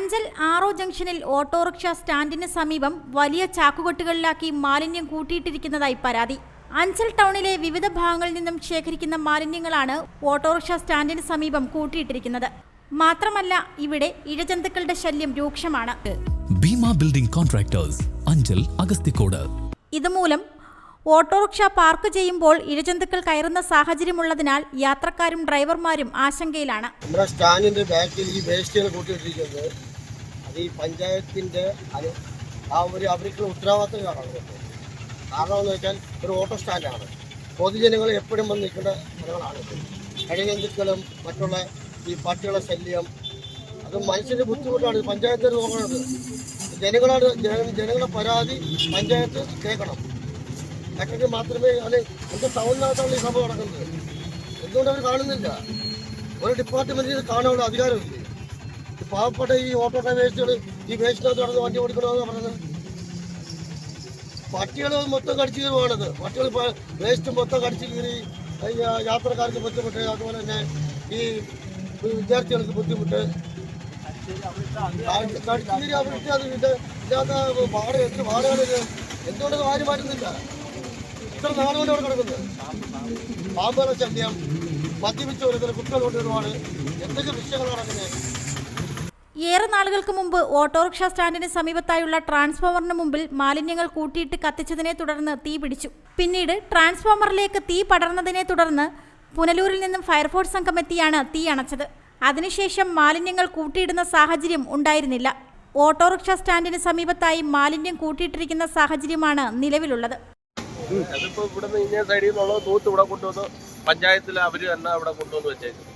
അഞ്ചൽ ആറോ ജംഗ്ഷനിൽ ഓട്ടോറിക്ഷ സ്റ്റാൻഡിന് സമീപം വലിയ ചാക്കുകെട്ടുകളിലാക്കി മാലിന്യം കൂട്ടിയിട്ടിരിക്കുന്നതായി പരാതി. അഞ്ചൽ ടൗണിലെ വിവിധ ഭാഗങ്ങളിൽ നിന്നും ശേഖരിക്കുന്ന മാലിന്യങ്ങളാണ് ഓട്ടോറിക്ഷ സ്റ്റാൻഡിന് സമീപം കൂട്ടിയിട്ടിരിക്കുന്നത്. മാത്രമല്ല ഇവിടെ ഇഴജന്തുക്കളുടെ ശല്യം രൂക്ഷമാണ്. ഭീമ ബിൽഡിംഗ് കോൺട്രാക്ടേഴ്സ് അഞ്ചൽ അഗസ്തിക്കോട് ഇതുമൂലം ഓട്ടോറിക്ഷ പാർക്ക് ചെയ്യുമ്പോൾ ഇഴജന്തുക്കൾ കയറുന്ന സാഹചര്യമുള്ളതിനാൽ യാത്രക്കാരും ഡ്രൈവർമാരും ആശങ്കയിലാണ്. നമ്മുടെ സ്റ്റാൻഡിന്റെ ബാക്കിൽ ഈ വേസ്റ്റുകൾ കൂട്ടിയിട്ടിരിക്കുന്നത്. ഈ പഞ്ചായത്തിന്റെ അത് ആ ഒരു അവർക്കുള്ള ഉത്തരവാദിത്തം കാണുന്നത് കാരണം എന്ന് വെച്ചാൽ ഒരു ഓട്ടോ സ്റ്റാൻഡാണ്. പൊതുജനങ്ങൾ എപ്പോഴും വന്ന് നിൽക്കേണ്ട സ്ഥലങ്ങളാണ്. കഴിജന്തുക്കളും മറ്റുള്ള ഈ പട്ടികളെ ശല്യം അത് മനുഷ്യന്റെ ബുദ്ധിമുട്ടാണ്. പഞ്ചായത്ത് നോക്കുന്നത് ജനങ്ങളാണ് ജന- ജനങ്ങളുടെ പരാതി പഞ്ചായത്ത് കേൾക്കണം. കേട്ടെങ്കിൽ മാത്രമേ അത് എന്റെ ടൗണിനകത്താണ് ഈ സംഭവം നടക്കുന്നത്? എന്തുകൊണ്ട് അവർ കാണുന്നില്ല? ഒരു ഡിപ്പാർട്ട്മെന്റിന് കാണാനുള്ള അധികാരമില്ലേ? പാവപ്പെട്ട ഈ ഓട്ടോ വേസ്റ്റുകൾ ഈ വേസ്റ്റിനകത്ത് നടന്ന് വണ്ടി ഓടിക്കണമെന്ന് പറഞ്ഞത്? പട്ടികൾ മൊത്തം കടിച്ചു കയറുവാണത് പട്ടികൾ വേസ്റ്റ് മൊത്തം കടിച്ചു കയറി ഈ യാത്രക്കാർക്ക് ബുദ്ധിമുട്ട്. അതുപോലെ തന്നെ ഈ വിദ്യാർത്ഥികൾക്ക് ബുദ്ധിമുട്ട്. കടിച്ചു കീറി അത് ഇല്ലാത്ത വാടക എത്ര വാടകയാണ് എന്തുകൊണ്ട് ആരും മാറ്റുന്നില്ല ഇത്ര നാളുകൊണ്ട് അവിടെ കിടക്കുന്നത് പാമ്പുകളെ ശല്യം മദ്യപിച്ച ഒരു കുട്ടികൾ കൊണ്ടുവരുവാണ്. എന്തൊക്കെ വിഷയങ്ങളാണ് നടക്കുന്നത് ഏറെ നാളുകൾക്ക് മുമ്പ് ഓട്ടോറിക്ഷ സ്റ്റാൻഡിന് സമീപത്തായുള്ള ട്രാൻസ്ഫോമറിന് മുമ്പിൽ മാലിന്യങ്ങൾ കൂട്ടിയിട്ട് കത്തിച്ചതിനെ തുടർന്ന് തീ പിടിച്ചു. പിന്നീട് ട്രാൻസ്ഫോമറിലേക്ക് തീ പടർന്നതിനെ തുടർന്ന് പുനലൂരിൽ നിന്നും ഫയർഫോഴ്സ് സംഘം എത്തിയാണ് തീ അണച്ചത്. അതിനുശേഷം മാലിന്യങ്ങൾ കൂട്ടിയിടുന്ന സാഹചര്യം ഉണ്ടായിരുന്നില്ല. ഓട്ടോറിക്ഷ സ്റ്റാൻഡിന് സമീപത്തായി മാലിന്യം കൂട്ടിയിട്ടിരിക്കുന്ന സാഹചര്യമാണ് നിലവിലുള്ളത്. അതിപ്പോ ഇവിടുന്ന് ഇന്ന സൈഡിൽ നിന്നുള്ളത് തൂത്ത് ഇവിടെ കൊണ്ടുവന്ന് പഞ്ചായത്തിൽ അവർ തന്നെ അവിടെ കൊണ്ടുവന്ന് വെച്ചേക്കും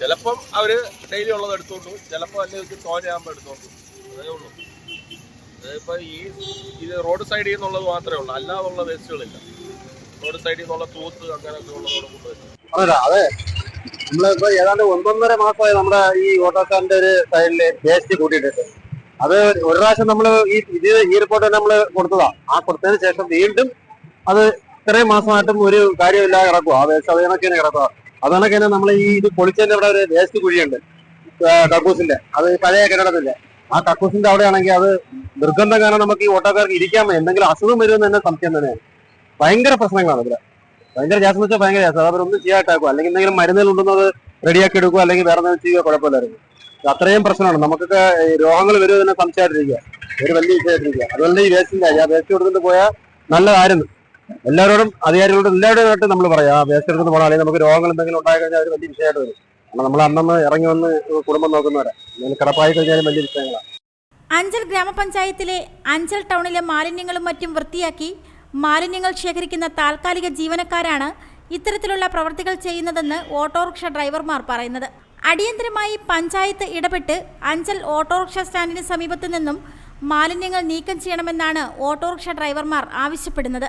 ചിലപ്പം അവർ ഡെയിലി ഉള്ളത് എടുത്തോണ്ടു ചിലപ്പോൾ ചിലപ്പോ അല്ലെങ്കിൽ തോനെയാകുമ്പോൾ എടുത്തോണ്ടു. അതേ ഉള്ളൂ. അതിപ്പോ ഈ ഇത് റോഡ് സൈഡിൽ നിന്നുള്ളത് മാത്രമേ ഉള്ളൂ. അല്ലാതുള്ള വേസ്റ്റുകളില്ല റോഡ് സൈഡിൽ നിന്നുള്ള തൂത്ത് അങ്ങനെയൊക്കെ ഉള്ളതോടെ കൊണ്ടുവരും. അതെ നമ്മളിപ്പോ ഏതാണ്ട് ഒന്നൊന്നര മാസമായി നമ്മുടെ ഈ ഓട്ടോക്കാരന്റെ ഒരു സൈഡിൽ വേസ്റ്റ് കൂട്ടിയിട്ടിട്ട് അത് ഒരു പ്രാവശ്യം നമ്മൾ ഈ ഇത് ഈ റിപ്പോർട്ട് നമ്മൾ കൊടുത്തതാ. ആ കൊടുത്തതിന് ശേഷം വീണ്ടും അത് ഇത്രയും മാസമായിട്ടും ഒരു കാര്യമില്ലാതെ കിടക്കുക ആ വേസ്റ്റ് അത് കണക്കിന് കിടക്കുക അത് തന്നെ നമ്മൾ ഈ ഇത് പൊളിച്ചതിന്റെ അവിടെ ഒരു വേസ്റ്റ് കുഴിയുണ്ട് കക്കൂസിന്റെ. അത് പഴയ കെട്ടിടത്തിന്റെ ആ കക്കൂസിന്റെ അവിടെയാണെങ്കിൽ അത് ദുർഗന്ധം കാരണം നമുക്ക് ഈ ഓട്ടോക്കാർക്ക് ഇരിക്കാൻ. എന്തെങ്കിലും അസുഖം വരുമെന്ന് തന്നെ സംശയം തന്നെയാണ്. ഭയങ്കര പ്രശ്നങ്ങളാണ് ഇവിടെ. ഭയങ്കര ഗ്യാസ് എന്ന് വെച്ചാൽ ഭയങ്കര ഗ്യാസ് അവരൊന്നും ചെയ്യാട്ടാക്കുക അല്ലെങ്കിൽ എന്തെങ്കിലും മരുന്നുകൾ ഉണ്ടെന്നത് റെഡിയാക്കി എടുക്കുക അല്ലെങ്കിൽ വേറെ എന്തെങ്കിലും ചെയ്യുക കുഴപ്പമില്ലായിരുന്നു. അത്രയും പ്രശ്നമാണ്. നമുക്കൊക്കെ രോഗങ്ങൾ വരുമോ തന്നെ സംശയമായിട്ടിരിക്കുക ഒരു വലിയ വിഷയമായിട്ടിരിക്കുക അതുകൊണ്ട് ഈ വേസ്റ്റിന്റെ ആ വേസ്റ്റ് കൊടുത്തിട്ട് പോയാൽ നല്ലതായിരുന്നു. എല്ലാവരോടും അധികാരികളോടും എല്ലാവരുമായിട്ട് നമ്മൾ പറയാം. ആ വേസ്റ്റ് പോകണം അല്ലെങ്കിൽ നമുക്ക് രോഗങ്ങൾ എന്തെങ്കിലും ഉണ്ടായി കഴിഞ്ഞാൽ വലിയ വിഷയമായിട്ട് വരും. കാരണം നമ്മൾ അന്നന്ന് ഇറങ്ങി വന്ന് കുടുംബം നോക്കുന്നവരെ. കിടപ്പായി കഴിഞ്ഞാലും വലിയ വിഷയങ്ങളാണ് അഞ്ചൽ ഗ്രാമപഞ്ചായത്തിലെ അഞ്ചൽ ടൗണിലെ മാലിന്യങ്ങളും മറ്റും വൃത്തിയാക്കി മാലിന്യങ്ങൾ ശേഖരിക്കുന്ന താൽക്കാലിക ജീവനക്കാരാണ് ഇത്തരത്തിലുള്ള പ്രവൃത്തികൾ ചെയ്യുന്നതെന്ന് ഓട്ടോറിക്ഷ ഡ്രൈവർമാർ പറയുന്നത്. അടിയന്തരമായി പഞ്ചായത്ത് ഇടപെട്ട് അഞ്ചൽ ഓട്ടോറിക്ഷ സ്റ്റാൻഡിന് സമീപത്തു നിന്നും മാലിന്യങ്ങൾ നീക്കം ചെയ്യണമെന്നാണ് ഓട്ടോറിക്ഷ ഡ്രൈവർമാർ ആവശ്യപ്പെടുന്നത്.